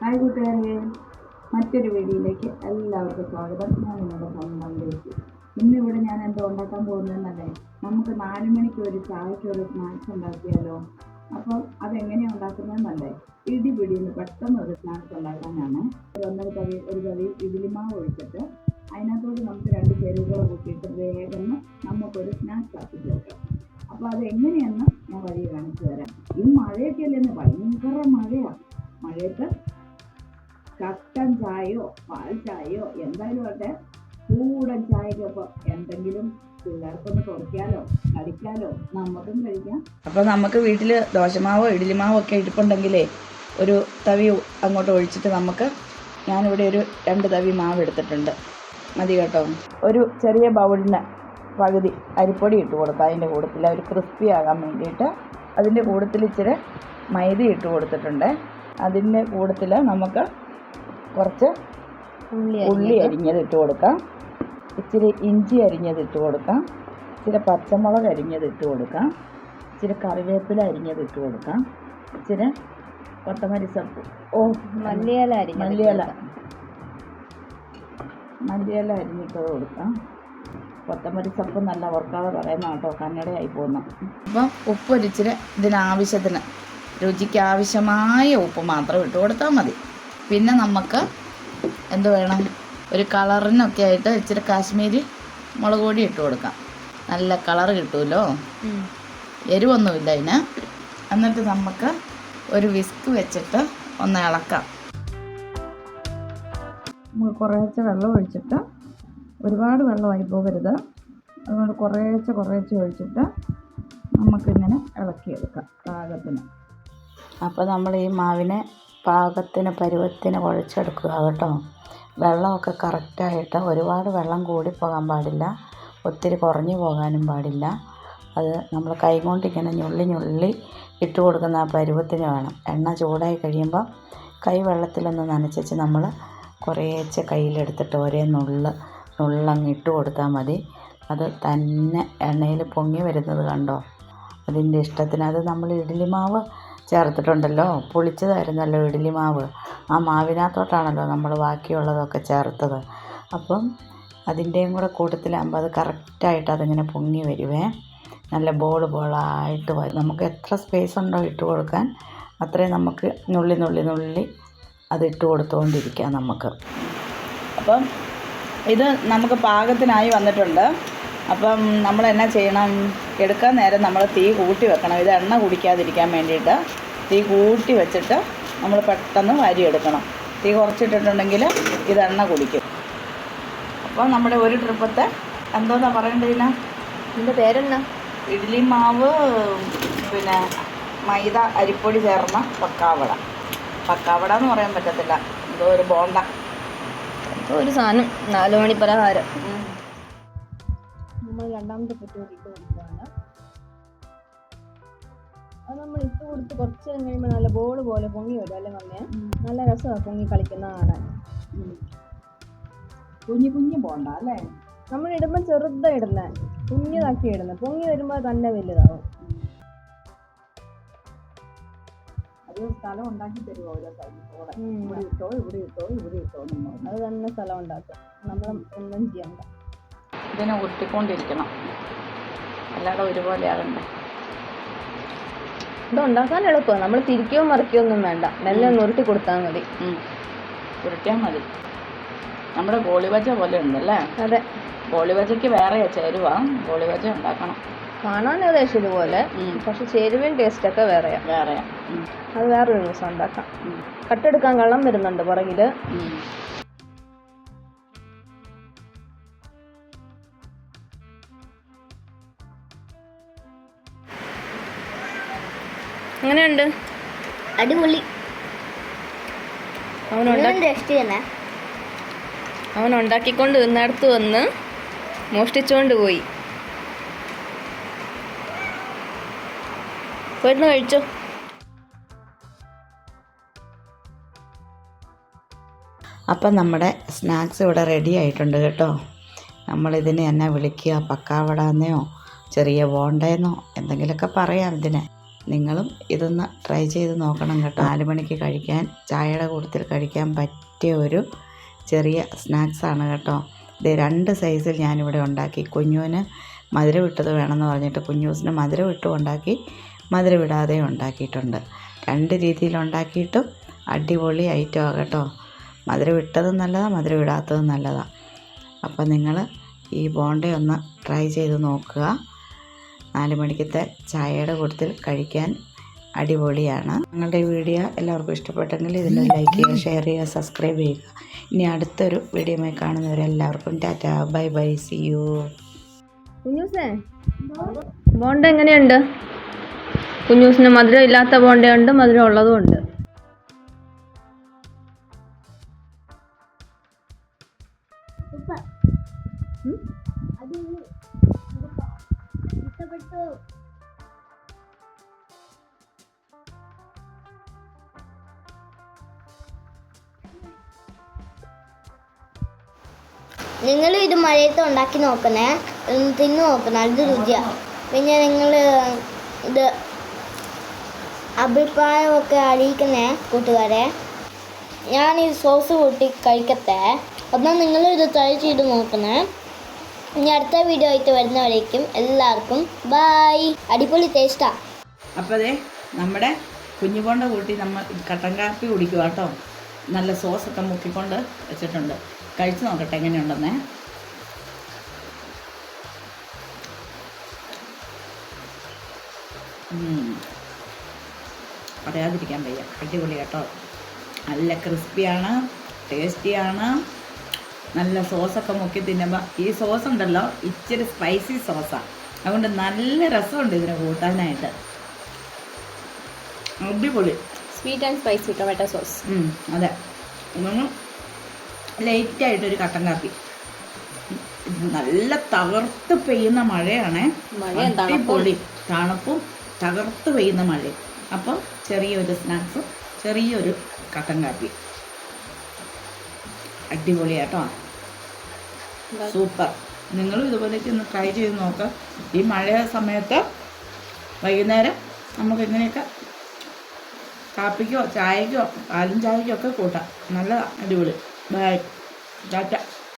Hi കൂട്ടുകാരെ മറ്റൊരു വീഡിയോയിലേക്ക് എല്ലാവർക്കും സ്വാഗതം. ഞാൻ നിങ്ങളുടെ സ്വന്തം ദേശി ഇന്നിവിടെ ഞാൻ എന്തോ ഉണ്ടാക്കാൻ പോകുന്നതെന്നല്ലേ? നമുക്ക് നാല് മണിക്ക് ഒരു ചായയ്ക്ക് ഒരു സ്നാക്സ് ഉണ്ടാക്കിയാലോ? അപ്പോൾ അതെങ്ങനെയാണ് ഉണ്ടാക്കുന്നതെന്നല്ലേ? ഇടി പിടിയിൽ പെട്ടെന്ന് ഒരു സ്നാക്സ് ഉണ്ടാക്കാനാണ്. ഒരു ഒന്നര കവി ഒരു കവി ഇഡ്ഡലിമാവ് ഒഴിച്ചിട്ട് അതിനകത്തോട് നമുക്ക് രണ്ട് ചേരുവകൾ കൂട്ടിയിട്ട് വേഗം നമുക്കൊരു സ്നാക്സ് ആക്കി ചേർക്കാം. അപ്പോൾ അത് എങ്ങനെയെന്ന് ഞാൻ വഴി കാണിച്ചു തരാം. ഈ മഴയൊക്കെ അല്ലേ ഭയങ്കര മഴയാണ് മഴയത്ത് കട്ടൻ ചായയോ പാൽ ചായയോ എന്തായാലും ആട്ടെ ചൂടൻ ചായക്കൊപ്പം എന്തെങ്കിലും നമുക്കും കഴിക്കാം. അപ്പോൾ നമുക്ക് വീട്ടിൽ ദോശമാവോ ഇഡ്ഡലിമാവോ ഒക്കെ ഇരിപ്പുണ്ടെങ്കിലേ ഒരു തവി അങ്ങോട്ട് ഒഴിച്ചിട്ട് നമുക്ക് ഞാനിവിടെ ഒരു രണ്ട് തവി മാവ് എടുത്തിട്ടുണ്ട്. മതി കേട്ടോ. ഒരു ചെറിയ ബൗളിന് പകുതി അരിപ്പൊടി ഇട്ട് കൊടുക്കുക അതിന്റെ കൂട്ടത്തിൽ ഒരു ക്രിസ്പി ആകാൻ വേണ്ടിയിട്ട് അതിന്റെ കൂട്ടത്തിൽ ഇച്ചിരി മൈദ ഇട്ട് കൊടുത്തിട്ടുണ്ട്. അതിന്റെ കൂട്ടത്തിൽ നമുക്ക് കുറച്ച് ഉള്ളി അരിഞ്ഞത്. ഇട്ട് കൊടുക്കാം. ഇച്ചിരി ഇഞ്ചി അരിഞ്ഞത് ഇട്ട് കൊടുക്കാം. ഇച്ചിരി പച്ചമുളക് അരിഞ്ഞത് ഇട്ട് കൊടുക്കാം. ഇച്ചിരി കറിവേപ്പില അരിഞ്ഞത് ഇട്ട് കൊടുക്കാം. ഇച്ചിരി കൊത്തമല്ലി സപ്പ്. ഓ മല്ലിയില അരിഞ്ഞ മല്ലിയില. മല്ലിയില അരിഞ്ഞിട്ട് കൊടുക്കാം. കൊത്തമല്ലി സപ്പ് നല്ല ഓർക്കാതെ പറയുന്ന കേട്ടോ കന്നഡയായി പോകുന്നു. അപ്പം ഉപ്പൊരിച്ചിരി ഇതിനാവശ്യത്തിന് രുചിക്ക് ആവശ്യമായ ഉപ്പ് മാത്രം ഇട്ട് കൊടുത്താൽ മതി. പിന്നെ നമുക്ക് എന്ത് വേണം? ഒരു കളറിനൊക്കെ ആയിട്ട് ഇച്ചിരി കാശ്മീരി മുളക് പൊടി ഇട്ട് കൊടുക്കാം. നല്ല കളർ കിട്ടുമല്ലോ എരിവൊന്നുമില്ല അതിന്. എന്നിട്ട് നമുക്ക് ഒരു വിസ്ക് വെച്ചിട്ട് ഒന്ന് ഇളക്കാം. നമുക്ക് കുറേശ്ശെ വെള്ളം ഒഴിച്ചിട്ട് ഒരുപാട് വെള്ളമായി പോകരുത്. അതുകൊണ്ട് കുറേശ്ശെ കുറേശ്ശെ ഒഴിച്ചിട്ട് നമുക്കിങ്ങനെ ഇളക്കിയെടുക്കാം പാകത്തിന്. അപ്പോൾ നമ്മൾ ഈ മാവിനെ പാകത്തിന് പരുവത്തിന് കുഴച്ചെടുക്കുക കേട്ടോ. വെള്ളമൊക്കെ കറക്റ്റായിട്ട് ഒരുപാട് വെള്ളം കൂടി പോകാൻ പാടില്ല. ഒത്തിരി കുറഞ്ഞു പോകാനും പാടില്ല. അത് നമ്മൾ കൈകൊണ്ട് ഇങ്ങനെ ഞുള്ളി ഞുള്ളി ഇട്ട് കൊടുക്കുന്ന ആ പരുവത്തിന് വേണം. എണ്ണ ചൂടായി കഴിയുമ്പോൾ കൈ വെള്ളത്തിലൊന്ന് നനച്ചിട്ട് നമ്മൾ കുറേശ്ശെ കയ്യിലെടുത്തിട്ട് ഒരേ നുള്ള് നുള്ളങ്ങ് ഇട്ട് കൊടുത്താൽ മതി. അത് തന്നെ എണ്ണയിൽ പൊങ്ങി വരുന്നത് കണ്ടോ? അതിന്റെ ഇഷ്ടത്തിന്. അത് നമ്മൾ ഇഡ്ഡലി മാവ് ചേർത്തിട്ടുണ്ടല്ലോ. പുളിച്ചതായിരുന്നല്ലോ ഇഡ്ഡലി മാവ്. ആ മാവിനകത്തോട്ടാണല്ലോ നമ്മൾ ബാക്കിയുള്ളതൊക്കെ ചേർത്തത്. അപ്പം അതിന്റെയും കൂടെ കൂട്ടത്തിലാകുമ്പോൾ അത് കറക്റ്റായിട്ട് അതിങ്ങനെ പൊങ്ങി വരുവേ. നല്ല ബോൾ ബോളായിട്ട് വരും നമുക്ക് എത്ര സ്പേസ് ഉണ്ടോ ഇട്ട് കൊടുക്കാൻ അത്രയും നമുക്ക് നുള്ളി നുള്ളി നുള്ളി അത് ഇട്ട് കൊടുത്തുകൊണ്ടിരിക്കാം നമുക്ക്. അപ്പം ഇത് നമുക്ക് പാകത്തിനായി വന്നിട്ടുണ്ട്. അപ്പം നമ്മൾ എന്നാ ചെയ്യണം? എടുക്കാൻ നേരം നമ്മൾ തീ കൂട്ടി വെക്കണം. ഇത് എണ്ണ കുടിക്കാതിരിക്കാൻ വേണ്ടിയിട്ട് തീ കൂട്ടി വെച്ചിട്ട് നമ്മൾ പെട്ടെന്ന് വാരിയെടുക്കണം തീ കുറച്ചിട്ടിട്ടുണ്ടെങ്കിൽ ഇത് എണ്ണ കുടിക്കും. അപ്പോൾ നമ്മുടെ ഒരു ട്രിപ്പത്തെ എന്തോന്നാ പറയേണ്ടതിന ഇതിന്റെ പേരെന്നാ ഇഡ്ഡലി മാവ് പിന്നെ മൈദ അരിപ്പൊടി ചേർന്ന പക്കാവട. പക്കാവട എന്ന് പറയാൻ പറ്റത്തില്ല. എന്തോ ഒരു ബോണ്ട. എന്തോ ഒരു സാധനം. നാലു മണി പലഹാരം നമ്മൾ രണ്ടാമത്തെ കുട്ടിയോട് ഇട്ട് കൊടുക്കുകയാണ് അത് നമ്മൾ ഇട്ട് കൊടുത്ത് കുറച്ച് നേരം കഴിയുമ്പോൾ നല്ല ബോൾ പോലെ പൊങ്ങി വരും അല്ലേ മമ്മിയെ നല്ല രസമാണ് പൊങ്ങി കളിക്കുന്ന കാണാൻ. കുഞ്ഞു കുഞ്ഞു പോണ്ട അല്ലേ? നമ്മൾ ഇടുമ്പോൾ ചെറുതാണ് ഇടുന്നത് കുഞ്ഞിതാക്കി ഇടുന്നത് പൊങ്ങി വരുമ്പോൾ തന്നെ വലുതാവും. സ്ഥലം ഉണ്ടാക്കി തരുമോ ഓരോ. ഇവിടെ ഇട്ടോ ഇവിടെ ഇട്ടോ ഇവിടെ ഇട്ടോ. അത് തന്നെ സ്ഥലം ഉണ്ടാക്കും. നമ്മൾ ഒന്നും ചെയ്യണ്ട ഇതിനെ ഉരുട്ടിക്കൊണ്ടിരിക്കണം. അല്ലാതെ ഒരുപോലെ ആകണ്ടേ. ഇത് ഉണ്ടാക്കാൻ എളുപ്പമാണ്. നമ്മൾ തിരിക്കുകയോ മറിക്കുകയോ ഒന്നും വേണ്ട. മെല്ലെ ഒന്ന് ഉരുട്ടി കൊടുത്താൽ മതി. ഉരുട്ടിയാൽ മതി. നമ്മുടെ ഗോളിവജ പോലെ ഉണ്ടല്ലേ? അതെ. ഗോളിവജയ്ക്ക് വേറെ ചേരുവ. ഗോളിവജ ഉണ്ടാക്കണം. കാണാൻ ഏകദേശം ഇതുപോലെ. പക്ഷെ ചേരുവയും ടേസ്റ്റ് ഒക്കെ വേറെയാ. വേറെയാ. അത് വേറൊരു ദിവസം ഉണ്ടാക്കാം. കട്ടെടുക്കാൻ കള്ളം വരുന്നുണ്ട് പുറകിൽ. എങ്ങനെയുണ്ട്? അടിപൊളി. അവൻ ഉണ്ടാക്കിക്കൊണ്ട് നിന്നടുത്ത് വന്ന് മോഷ്ടിച്ചുകൊണ്ട് പോയി. പോയിരുന്നു കഴിച്ചോ? അപ്പം നമ്മുടെ സ്നാക്സ് ഇവിടെ റെഡി ആയിട്ടുണ്ട് കേട്ടോ. നമ്മളിതിനെ എന്നെ വിളിക്കുക പക്കാവട എന്നോ ചെറിയ ബോണ്ടയെന്നോ എന്തെങ്കിലുമൊക്കെ പറയാം ഇതിനെ. നിങ്ങളും ഇതൊന്ന് ട്രൈ ചെയ്ത് നോക്കണം കേട്ടോ. നാല് മണിക്ക് കഴിക്കാൻ ചായയുടെ കൂട്ടത്തിൽ കഴിക്കാൻ പറ്റിയ ഒരു ചെറിയ സ്നാക്സാണ് കേട്ടോ. ഇത് രണ്ട് സൈസിൽ ഞാനിവിടെ ഉണ്ടാക്കി. കുഞ്ഞുവിന് മധുരം ഇട്ടത് വേണമെന്ന് പറഞ്ഞിട്ട് കുഞ്ഞൂസിന് മധുരം ഇട്ടും ഉണ്ടാക്കി മധുരം വിടാതെ ഉണ്ടാക്കിയിട്ടുണ്ട്. രണ്ട് രീതിയിൽ ഉണ്ടാക്കിയിട്ടും അടിപൊളി ഐറ്റം ആകട്ടോ മധുരം ഇട്ടതും നല്ലതാണ് മധുരം ഇടാത്തതും നല്ലതാണ് അപ്പോൾ നിങ്ങൾ ഈ ബോണ്ട ഒന്ന് ട്രൈ ചെയ്ത് നോക്കുക. നാല് മണിക്കത്തെ ചായയുടെ കൂട്ടത്തിൽ കഴിക്കാൻ അടിപൊളിയാണ്. ഞങ്ങളുടെ വീഡിയോ എല്ലാവർക്കും ഇഷ്ടപ്പെട്ടെങ്കിൽ ഇതിൽ ലൈക്ക് ചെയ്യുക ഷെയർ ചെയ്യുക സബ്സ്ക്രൈബ് ചെയ്യുക. ഇനി അടുത്തൊരു വീഡിയോമായി കാണുന്നവരെല്ലാവർക്കും tata bye bye see you bonda എങ്ങനെയുണ്ട്? കുഞ്ഞൂസിന് മധുരം ഇല്ലാത്ത ബോണ്ടയുണ്ട് മധുരം ഉള്ളതും ഉണ്ട് നിങ്ങൾ ഇത് മഴയത്ത് ഉണ്ടാക്കി നോക്കണേ. തിന്നു തിന്ന് നോക്കണം. അത് രുചിയാണ് പിന്നെ നിങ്ങൾ ഇത് അഭിപ്രായമൊക്കെ അറിയിക്കണേ കൂട്ടുകാരെ. ഞാൻ ഈ സോസ് കൂട്ടി കഴിക്കട്ടെ. അപ്പം നിങ്ങൾ ഇത് ട്രൈ ചെയ്ത് നോക്കണേ. ഇനി അടുത്ത വീഡിയോ ആയിട്ട് വരുന്നവരേക്കും എല്ലാവർക്കും ബായ് അടിപൊളി ടേസ്റ്റാ അപ്പോൾ അതെ നമ്മുടെ കുഞ്ഞുപോണ്ട കൂട്ടി നമ്മൾ കട്ടൻ കാപ്പി കുടിക്കുക കേട്ടോ. നല്ല സോസൊക്കെ മുക്കിക്കൊണ്ട് വെച്ചിട്ടുണ്ട്. കഴിച്ചു നോക്കട്ടെ എങ്ങനെയുണ്ടെന്നേ. പറയാതിരിക്കാൻ വയ്യ. അടിപൊളി കേട്ടോ. നല്ല ക്രിസ്പിയാണ് ടേസ്റ്റിയാണ് നല്ല സോസൊക്കെ മുക്കി തിന്നുമ്പോൾ ഈ സോസ് ഉണ്ടല്ലോ ഇച്ചിരി സ്പൈസി സോസാണ് അതുകൊണ്ട് നല്ല രസമുണ്ട് ഇതിനെ കൂട്ടാനായിട്ട്. അടിപൊളി. Sweet and spicy tomato sauce അതെ. ലൈറ്റായിട്ടൊരു കട്ടൻ കാപ്പി. നല്ല തകർത്ത് പെയ്യുന്ന മഴയാണ്. അടിപൊളി. തണുപ്പും തകർത്ത് പെയ്യുന്ന മഴയും. അപ്പം ചെറിയൊരു സ്നാക്സും ചെറിയൊരു കട്ടൻ കാപ്പി. അടിപൊളിയാട്ടോ. സൂപ്പർ. നിങ്ങളും ഇതുപോലെയൊക്കെ ഒന്ന് ട്രൈ ചെയ്ത് നോക്കുക ഈ മഴ സമയത്ത് വൈകുന്നേരം നമുക്ക് ഇങ്ങനെയൊക്കെ കാപ്പിക്കോ ചായക്കോ പാലും ചായക്കോ ഒക്കെ കൂട്ടാം. നല്ല അടിപൊളി. ബൈ ടാറ്റ